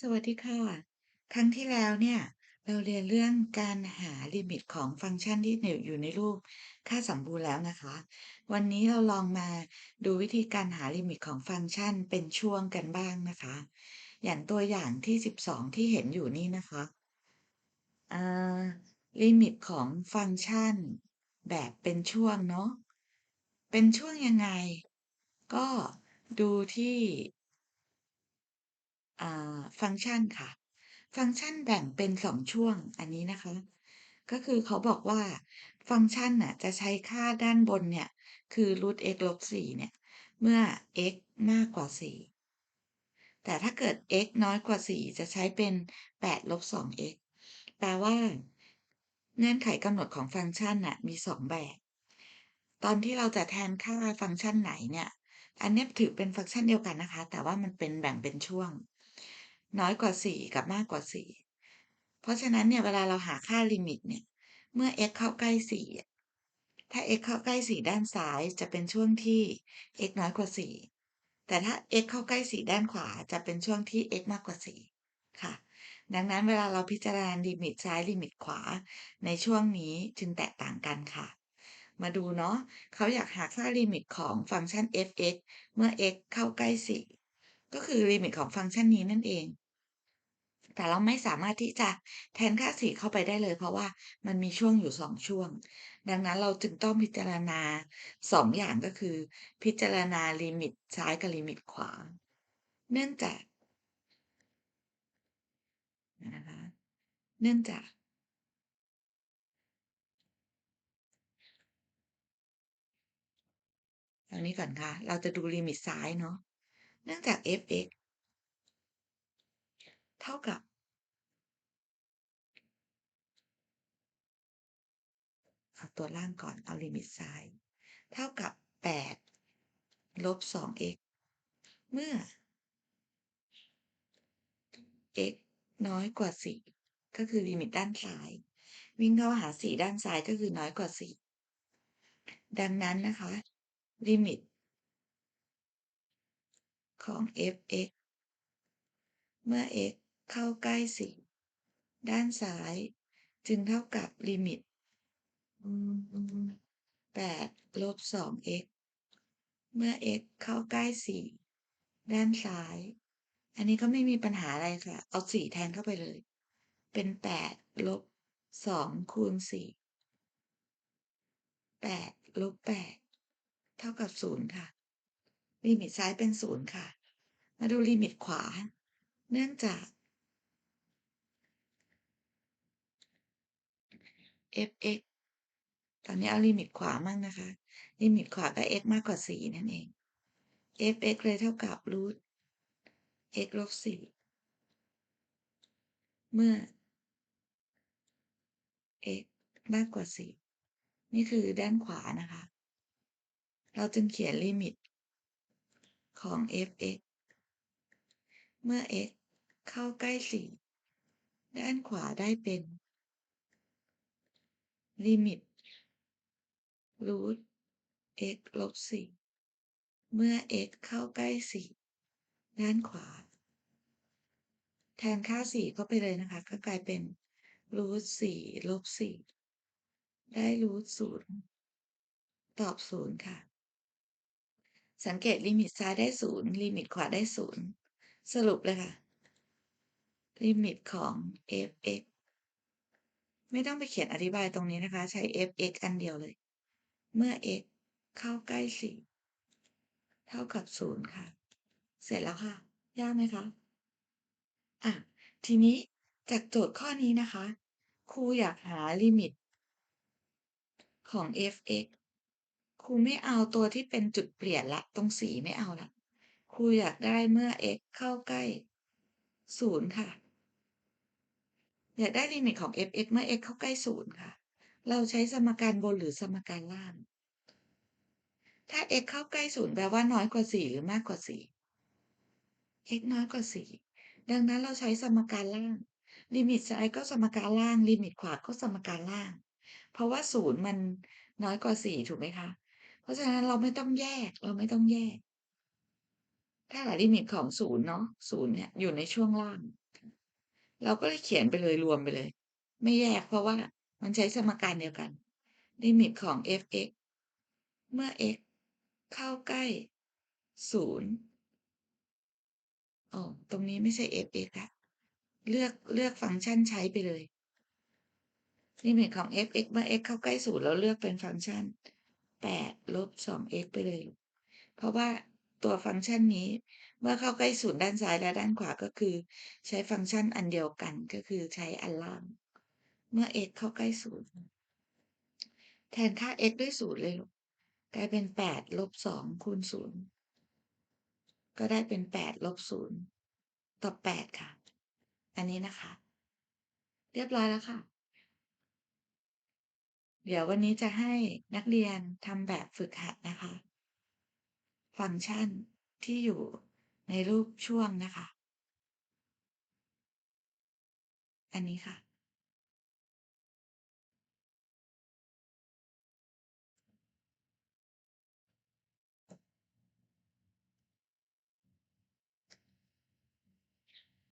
สวัสดีค่ะ ครั้งที่แล้วเนี่ย เราเรียนเรื่องการหาลิมิตของฟังก์ชันที่อยู่ในรูปค่าสมบูรณ์แล้วนะคะ วันนี้เราลองมาดูวิธีการหาลิมิตของฟังก์ชันเป็นช่วงกันบ้างนะคะ อย่างตัวอย่างที่ 12 ที่เห็นอยู่นี่นะคะอ่าลิมิตของฟังก์ชันแบบเป็นช่วงเนาะเป็นช่วงยังไง ก็ดูที่ ฟังก์ชันค่ะ ฟังก์ชันแบ่งเป็น2ช่วงอันนี้นะคะ ก็คือเขาบอกว่าฟังก์ชันน่ะจะใช้ค่าด้านบนเนี่ย คือ root x ลบ4เนี่ย เมื่อ x มากกว่า 4 แต่ถ้าเกิด x น้อยกว่า 4 จะใช้เป็น8ลบ 2x แปลว่า เงื่อนไขกำหนดของฟังก์ชันน่ะมี 2 แบบ ตอนที่เราจะแทนค่าฟังก์ชันไหนเนี่ย อันนี้ถือเป็นฟังก์ชันเดียวกันนะคะ แต่ว่ามันเป็นแบ่งเป็นช่วง น้อยกว่า 4 กับมากกว่า 4 เพราะฉะนั้นเนี่ยเวลาเราหาค่าลิมิตเนี่ย เมื่อ x เข้าใกล้ 4 ถ้า x เข้าใกล้ 4 ด้านซ้ายจะเป็นช่วงที่ x น้อยกว่า 4 แต่ถ้า x เข้าใกล้ 4 ด้านขวาจะเป็นช่วงที่ x มากกว่า 4 ค่ะ ดังนั้นเวลาเราพิจารณาลิมิตซ้ายลิมิตขวา ในช่วงนี้จึงแตกต่างกันค่ะ มาดูเนาะเขาอยากหาค่าลิมิตของฟังก์ชัน f(x) เมื่อ x เข้าใกล้ 4 ก็คือลิมิตของฟังก์ชันนี้นั่นเอง แต่เราไม่สามารถที่จะแทนค่า4เข้าไปได้เลย เพราะว่ามันมีช่วงอยู่ 2 ช่วง ดังนั้นเราจึงต้องพิจารณา 2 อย่าง ก็คือ พิจารณาลิมิตซ้ายกับลิมิตขวา เนื่องจาก นะคะ เนื่องจากทางนี้ก่อนค่ะ เราจะดูลิมิตซ้ายเนาะ เนื่องจาก f(x) เท่ากับ เอาตัวล่างก่อน เอาลิมิตซ้าย เท่ากับ 8 ลบ 2x เมื่อ x น้อยกว่า 4 ก็คือลิมิตด้านซ้าย วิ่งเข้าหา 4 ด้านซ้ายก็คือน้อยกว่า 4 ดังนั้นนะคะ ลิมิต ของ f(x) เมื่อ x เข้าใกล้4ด้านซ้าย จึงเท่ากับลิมิตอืม8ลบ 2x เมื่อ x เข้าใกล้4ด้านซ้าย อันนี้ก็ไม่มีปัญหาอะไรค่ะ เอา4แทนเข้าไปเลย เป็น8ลบ2คูณ4 8ลบ8เท่ากับ0ค่ะ ลิมิตซ้ายเป็น0ค่ะ มาดูลิมิตขวา เนื่องจาก f(x) ตอนนี้เอาลิมิตขวามั่งนะคะ ลิมิตขวาก็ x มากกว่า 4 นั่นเอง f(x) เลยเท่ากับ root x ลบ 4 เมื่อ x มากกว่า 4 นี่คือด้านขวานะคะ เราจึงเขียนลิมิตของ f(x) เมื่อ x เข้าใกล้ 4 ด้านขวาได้เป็น ลิมิต root x ลบ4เมื่อ x เข้าใกล้4ด้านขวา แทนค่า4เข้าไปเลยนะคะ ก็กลายเป็น root 4ลบ4ได้ root 0ตอบ0ค่ะ สังเกตลิมิตซ้ายได้0ลิมิตขวาได้0สรุปเลยค่ะ ลิมิตของ f(x) ไม่ต้องไปเขียนอธิบายตรงนี้นะคะ ใช้ f(x) อันเดียวเลย เมื่อ x เข้าใกล้4เท่ากับ0ค่ะ เสร็จแล้วค่ะ ยากไหมคะ?อะ ทีนี้จากโจทย์ข้อนี้นะคะ ครูอยากหาลิมิต ของ f(x) ครูไม่เอาตัวที่เป็นจุดเปลี่ยนล้วตรงสีไม่เอาล้วครูอยากได้เมื่อ x เข้าใกล้0ค่ะ อยากได้ลิมิตของ f(x) เมื่อ x เข้าใกล้0ค่ะ เราใช้สมการบนหรือสมการล่าง ถ้า x เข้าใกล้0แปลว่าน้อยกว่า 4 หรือมากกว่า 4 x น้อยกว่า 4 ดังนั้นเราใช้สมการล่าง ลิมิตซ้ายก็สมการล่าง ลิมิตขวาก็สมการล่าง เพราะว่า0มันน้อยกว่า 4 ถูกไหมคะ เพราะฉะนั้นเราไม่ต้องแยก เราไม่ต้องแยก ถ้าลิมิตของ0เนาะ0เนี่ยอยู่ในช่วงล่าง เราก็เลยเขียนไปเลยรวมไปเลย ไม่แยกเพราะว่ามันใช้สมการเดียวกันลิมิตของ f(x) เมื่อ x เข้าใกล้0อ๋อตรงนี้ไม่ใช่ f(x) แล้วเลือกเลือกฟังก์ชันใช้ไปเลยลิมิตของ f(x) เมื่อ x เข้าใกล้0แล้วเลือกเป็นฟังก์ชัน8ลบ 2x ไปเลย เพราะว่าตัวฟังก์ชันนี้ เมื่อเข้าใกล้0ด้านซ้ายและด้านขวาก็คือ ใช้ฟังก์ชันอันเดียวกันก็คือใช้อันล่าง เมื่อ x เข้าใกล้0แทนค่า x ด้วย0เลยลูกกลายเป็น8ลบ2คูณ0ก็ได้เป็น8ลบ0ต่อ8ค่ะ อันนี้นะคะ เรียบร้อยแล้วค่ะ เดี๋ยววันนี้จะให้นักเรียนทำแบบฝึกหัดนะคะ ฟังก์ชันที่อยู่ ในรูปช่วงนะคะ อันนี้ค่ะ